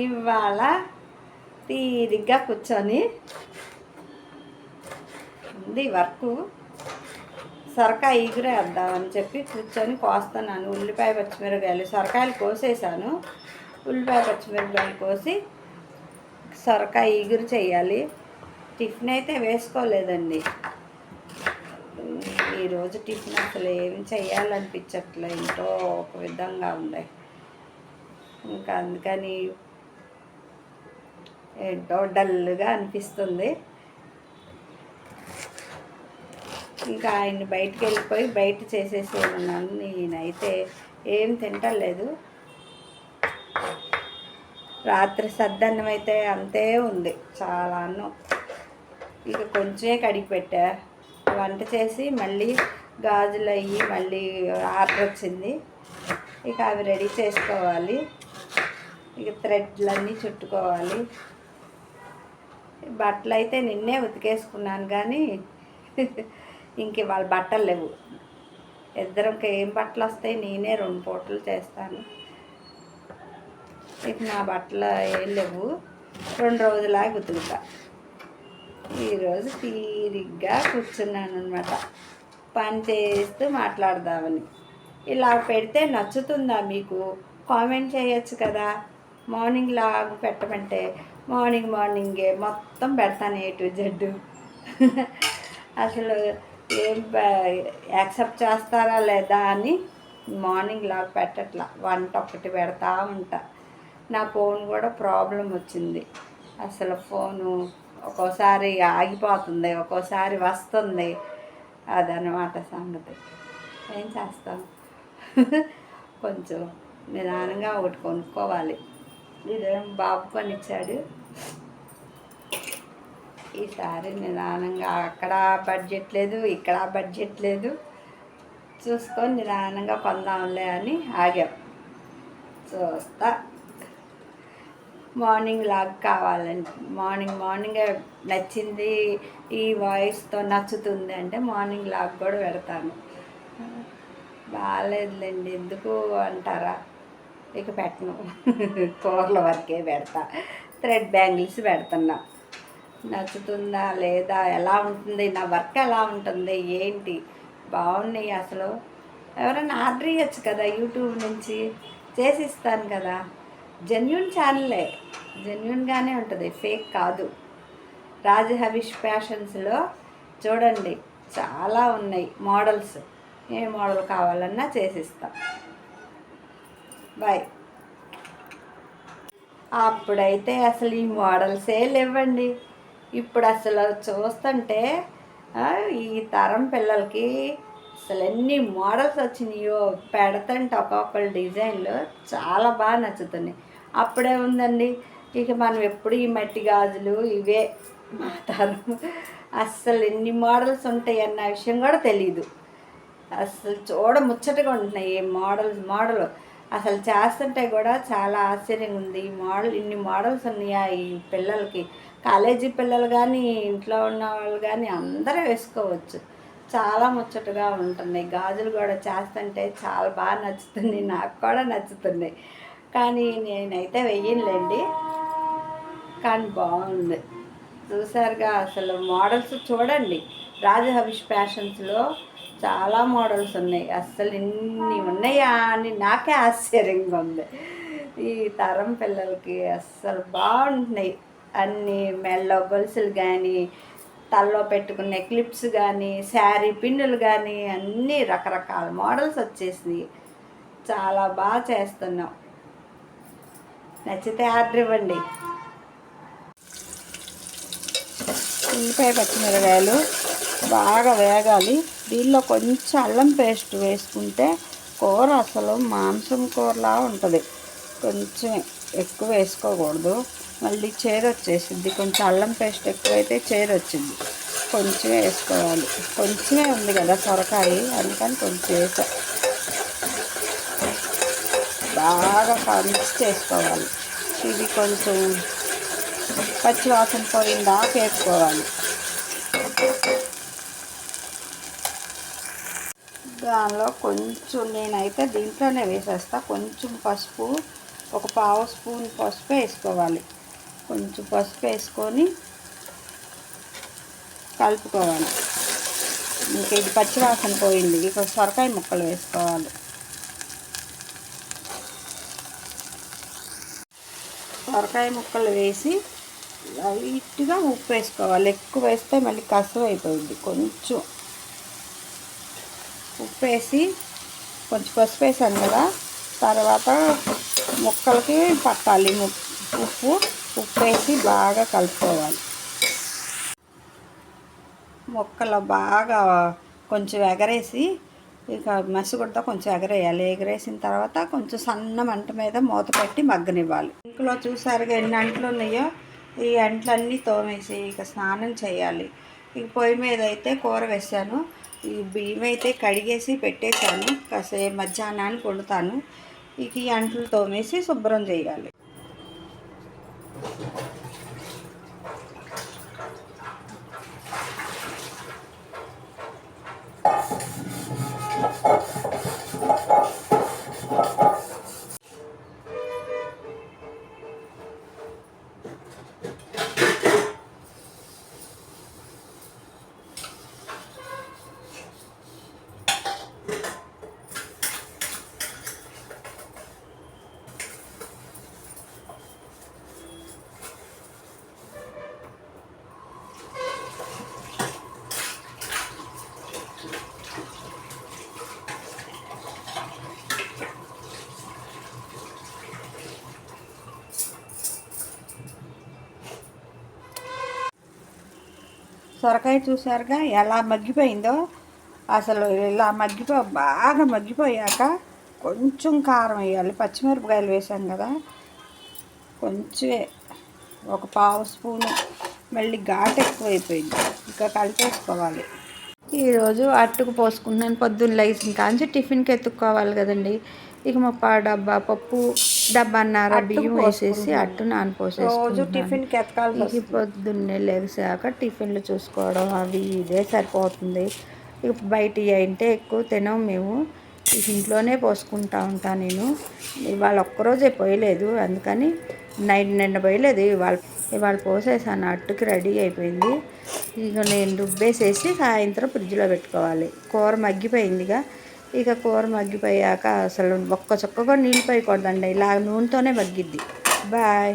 ఇవాళ తీరిగ్గా కూర్చొని ఉంది వర్క్. సొరకాయ ఎగురేద్దామని చెప్పి కూర్చొని కోస్తున్నాను. ఉల్లిపాయ పచ్చిమిరపకాయలు సొరకాయలు కోసేసాను ఉల్లిపాయ పచ్చిమిరపకాయలు కోసి సొరకాయ ఎగురు చేయాలి. టిఫిన్ అయితే వేసుకోలేదండి. ఈరోజు టిఫిన్ అసలు ఏమి చేయాలనిపించట్లే. ఏంటో ఒక విధంగా ఉంది ఇంకా అందుకని ఏంటో డల్గా అనిపిస్తుంది. ఇంకా ఆయన బయటికి వెళ్ళిపోయి బయట చేసేసి ఉన్నాను నేనైతే ఏం తింటలేదు. రాత్రి సద్దన్నం అయితే అంతే ఉంది. చాలా అన్నం ఇక కొంచెమే కడిగి పెట్టా. వంట చేసి మళ్ళీ గాజులు అయ్యి మళ్ళీ ఆర్డర్ వచ్చింది. ఇక అవి రెడీ చేసుకోవాలి. ఇక థ్రెడ్లన్నీ చుట్టుకోవాలి. బట్టలు అయితే నిన్నే ఉతికేసుకున్నాను కానీ ఇంక వాళ్ళ బట్టలు లేవు. ఇద్దరికి ఏం బట్టలు వస్తాయి? నేనే రెండు పూటలు చేస్తాను. ఇక నా బట్టలు ఏం లేవు. రెండు రోజులాగా ఉతుకుతా. ఈరోజు తీరిగ్గా కూర్చున్నాను అనమాట పని చేస్తూ మాట్లాడదామని. ఇలా పెడితే నచ్చుతుందా మీకు? కామెంట్ చేయొచ్చు కదా. మార్నింగ్ లాగా పెట్టమంటే మార్నింగ్ మార్నింగే మొత్తం పెడతాను ఏ టు జెడ్ అసలు ఏం యాక్సెప్ట్ చేస్తారా లేదా అని మార్నింగ్ లాగా పెట్టట్లా. వంట ఒకటి పెడతా ఉంటా. నా ఫోన్ కూడా ప్రాబ్లం వచ్చింది. అసలు ఫోను ఒక్కోసారి ఆగిపోతుంది ఒక్కోసారి వస్తుంది అదనమాట సంగతి. ఏం చేస్తాం? కొంచెం నిదానంగా ఒకటి కొనుక్కోవాలి. ఇదేం బాబు కొనిచ్చాడు? ఈసారి నిదానంగా అక్కడ బడ్జెట్ లేదు ఇక్కడ బడ్జెట్ లేదు. చూసుకొని నిదానంగా కొందాంలే అని ఆగాం. చూస్తా. మార్నింగ్ లాగ్ కావాలండి మార్నింగ్ మార్నింగ్ నచ్చింది ఈ వాయిస్తో నచ్చుతుంది అంటే మార్నింగ్ లాగ్ కూడా పెడతాను. బాగాలేదులేండి ఎందుకు అంటారా? ఇక పెట్టను. కూరల వరకే పెడతా. థ్రెడ్ బ్యాంగిల్స్ పెడుతున్నా. నచ్చుతుందా లేదా? ఎలా ఉంటుంది? నా వర్క్ ఎలా ఉంటుంది? ఏంటి? బాగున్నాయి అసలు. ఎవరైనా ఆర్డర్ ఇవ్వచ్చు కదా యూట్యూబ్ నుంచి. చేసి ఇస్తాను కదా. జెన్యున్ ఛానలే. జెన్యున్గానే ఉంటుంది. ఫేక్ కాదు. రాజ్ హవిష్ ఫ్యాషన్స్లో చూడండి. చాలా ఉన్నాయి మోడల్స్. ఏ మోడల్ కావాలన్నా చేసిస్తాం. బాయ్. అప్పుడైతే అసలు ఈ మోడల్సే లేవండి. ఇప్పుడు అసలు చూస్తుంటే ఈ తరం పిల్లలకి అసలు ఎన్ని మోడల్స్ వచ్చినాయో పెడతంటే ఒక్కొక్కళ్ళ డిజైన్లు చాలా బాగా నచ్చుతున్నాయి. అప్పుడే ఉందండి ఇక మనం ఎప్పుడు ఈ మట్టి గాజులు ఇవే మా తరం అస్సలు ఎన్ని మోడల్స్ ఉంటాయి అన్న విషయం కూడా తెలియదు అసలు చూడ ముచ్చటగా ఉంటున్నాయి మోడల్స్ మోడల్. అసలు చేస్తుంటే కూడా చాలా ఆశ్చర్యంగా ఉంది ఈ మోడల్ ఇన్ని మోడల్స్ ఉన్నాయా ఈ పిల్లలకి? కాలేజీ పిల్లలు కానీ ఇంట్లో ఉన్న వాళ్ళు కానీ అందరూ వేసుకోవచ్చు. చాలా ముచ్చటగా ఉంటున్నాయి. గాజులు కూడా చేస్తుంటే చాలా బాగా నచ్చుతుంది నాకు కూడా నచ్చుతున్నాయి. కానీ నేనైతే వెయ్యనులేండి. కానీ బాగుంది. చూసారుగా అసలు మోడల్స్ చూడండి. రాజహవిష్ ఫ్యాషన్స్లో చాలా మోడల్స్ ఉన్నాయి. అస్సలు ఇన్ని ఉన్నాయా అని నాకే ఆశ్చర్యంగా ఉంది. ఈ తరం పిల్లలకి అస్సలు బాగుంటున్నాయి. అన్ని మెళ్ళ గొలుసులు కానీ తలలో పెట్టుకునే క్లిప్స్ కానీ శారీ పిన్నులు కానీ అన్నీ రకరకాల మోడల్స్ వచ్చేసినాయి. చాలా బాగా చేస్తున్నాం. నచ్చితే ఆర్డర్ ఇవ్వండి. ఉల్లిపాయ పచ్చిమిరకాయలు బాగా వేగాలి. దీనిలో కొంచెం అల్లం పేస్ట్ వేసుకుంటే కూర అసలు మాంసం కూరలా ఉంటుంది. కొంచెం ఎక్కువ వేసుకోకూడదు. మళ్ళీ చేదు వచ్చేసింది. కొంచెం అల్లం పేస్ట్ ఎక్కువైతే చేదు వచ్చింది. కొంచెం వేసుకోవాలి. కొంచెమే ఉంది కదా సొరకాయ. అందుకని కొంచెం వేసా. బాగా మిక్స్ చేసుకోవాలి. ఇది కొంచెం పచ్చివాసన పోయిందా వేసుకోవాలి. దానిలో కొంచెం నేనైతే దీంట్లోనే వేసేస్తా. కొంచెం పసుపు ఒక పావు స్పూన్ పసుపు వేసుకోవాలి. కొంచెం పసుపు వేసుకొని కలుపుకోవాలి. ఇంకా ఇది పచ్చివాసన పోయింది. ఇక సొరకాయ ముక్కలు వేసుకోవాలి. సొరకాయ ముక్కలు వేసి లైట్గా ఉప్పు వేసుకోవాలి. ఎక్కువ వేస్తే మళ్ళీ కసువు అయిపోయింది కొంచెం. ఉప్పు వేసి కొంచెం పసుపు వేసాను కదా. తర్వాత ముక్కలకి పట్టాలి. ము- ఉప్పు ఉప్పు వేసి బాగా కలుపుకోవాలి. మొక్కలు బాగా కొంచెం ఎగరేసి ఇక మసిగుడ్డ కొంచెం ఎగరేయాలి. ఎగరేసిన తర్వాత కొంచెం సన్న మంట మీద మూత పెట్టి మగ్గనివ్వాలి. ఇంట్లో చూసారుగా ఎన్ని అంట్లు ఉన్నాయో? ఈ అంట్లన్నీ తోమేసి ఇక స్నానం చేయాలి. ఇక పొయ్యి మీద అయితే కూర వేసాను ఈ బియ్యం అయితే కడిగేసి పెట్టేశాను. కాసేపు మధ్యాహ్నానికి వండుతాను. ఇక ఈ అంట్లు తోమేసి శుభ్రం చేయాలి. సొరకాయ చూసారుగా ఎలా మగ్గిపోయిందో. అసలు ఇలా మగ్గిపో బాగా మగ్గిపోయాక కొంచెం కారం వేయాలి. పచ్చిమిరపకాయలు వేసాం కదా. కొంచెమే ఒక పావు స్పూను. మళ్ళీ ఘాటు ఎక్కువైపోయింది. ఇంకా కలిపేసుకోవాలి. ఈరోజు అట్టుకు పోసుకున్నాను పొద్దున్న లేచిన కాంచి టిఫిన్కి ఎత్తుక్కోవాలి కదండి. ఇక మా డబ్బా పప్పు డబ్బాన్నర బియ్యం వేసేసి అట్టు టిఫిన్కి ఎత్తకాలి ఇక పొద్దున్నే లేచాక టిఫిన్లు చూసుకోవడం అవి ఇదే సరిపోతుంది. ఇక బయట అంటే ఎక్కువ తినం మేము. ఇంట్లోనే పోసుకుంటా ఉంటాను నేను. ఇవాళ ఒక్కరోజే పోయలేదు. అందుకని నైట్ నిన్న పోయలేదు. ఇవాళ ఇవాళ పోసేసాను. అట్టుకి రెడీ అయిపోయింది. ఇక నేను రుబ్బేసేసి సాయంత్రం ఫ్రిడ్జ్లో పెట్టుకోవాలి. కూర మగ్గిపోయిందిగా. ఇక కూర మగ్గిపోయాక అసలు ఒక్క చుక్క కూడా నీళ్ళు పోయకూడదండి. ఇలా నూనెతోనే మగ్గిద్ది. బాయ్.